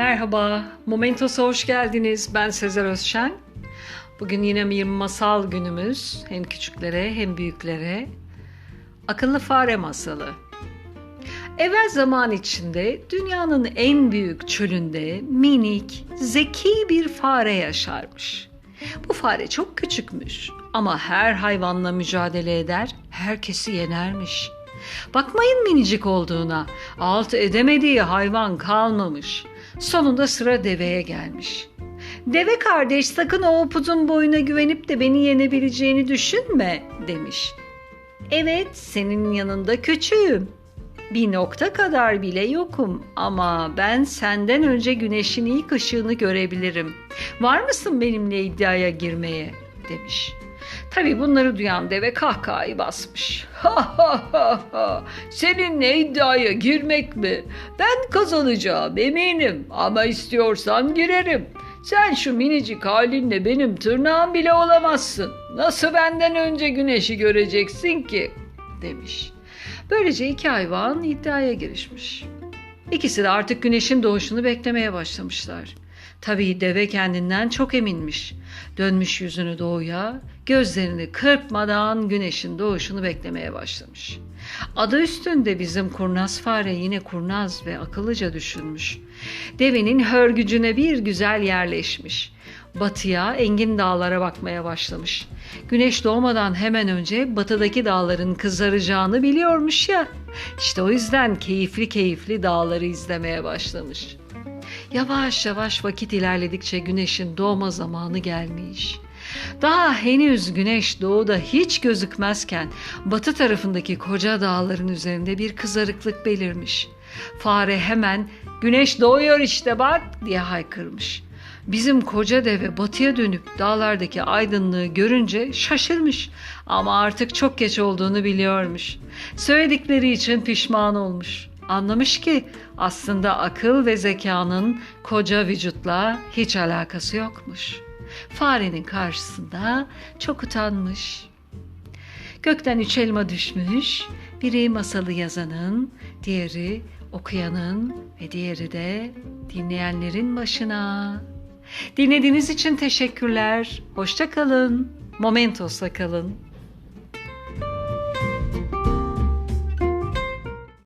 Merhaba, Momentos'a hoş geldiniz. Ben Sezer Özşen. Bugün yine bir masal günümüz. Hem küçüklere hem büyüklere. Akıllı Fare Masalı. Evvel zaman içinde dünyanın en büyük çölünde minik, zeki bir fare yaşarmış. Bu fare çok küçükmüş ama her hayvanla mücadele eder, herkesi yenermiş. Bakmayın minicik olduğuna, alt edemediği hayvan kalmamış. Sonunda sıra deveye gelmiş. Deve kardeş sakın o upuzun boyuna güvenip de beni yenebileceğini düşünme demiş. Evet senin yanında küçüğüm. Bir nokta kadar bile yokum ama ben senden önce güneşin ilk ışığını görebilirim. Var mısın benimle iddiaya girmeye demiş. Tabii bunları duyan deve kahkahayı basmış. Ha ha ha ha. Seninle iddiaya girmek mi? Ben kazanacağım eminim ama istiyorsan girerim. Sen şu minicik halinle benim tırnağım bile olamazsın. Nasıl benden önce güneşi göreceksin ki? demiş. Böylece iki hayvan iddiaya girişmiş. İkisi de artık güneşin doğuşunu beklemeye başlamışlar. Tabii deve kendinden çok eminmiş. Dönmüş yüzünü doğuya, gözlerini kırpmadan güneşin doğuşunu beklemeye başlamış. Adı üstünde bizim kurnaz fare yine kurnaz ve akıllıca düşünmüş. Devenin hörgücüne bir güzel yerleşmiş. Batıya, engin dağlara bakmaya başlamış. Güneş doğmadan hemen önce batıdaki dağların kızaracağını biliyormuş ya. İşte o yüzden keyifli keyifli dağları izlemeye başlamış. Yavaş yavaş vakit ilerledikçe güneşin doğma zamanı gelmiş. Daha henüz güneş doğuda hiç gözükmezken batı tarafındaki koca dağların üzerinde bir kızarıklık belirmiş. Fare hemen güneş doğuyor işte bak diye haykırmış. Bizim koca deve batıya dönüp dağlardaki aydınlığı görünce şaşırmış ama artık çok geç olduğunu biliyormuş. Söyledikleri için pişman olmuş. Anlamış ki aslında akıl ve zekanın koca vücutla hiç alakası yokmuş. Farenin karşısında çok utanmış. Gökten üç elma düşmüş. Biri masalı yazanın, diğeri okuyanın ve diğeri de dinleyenlerin başına. Dinlediğiniz için teşekkürler. Hoşça kalın. Momentos'la kalın.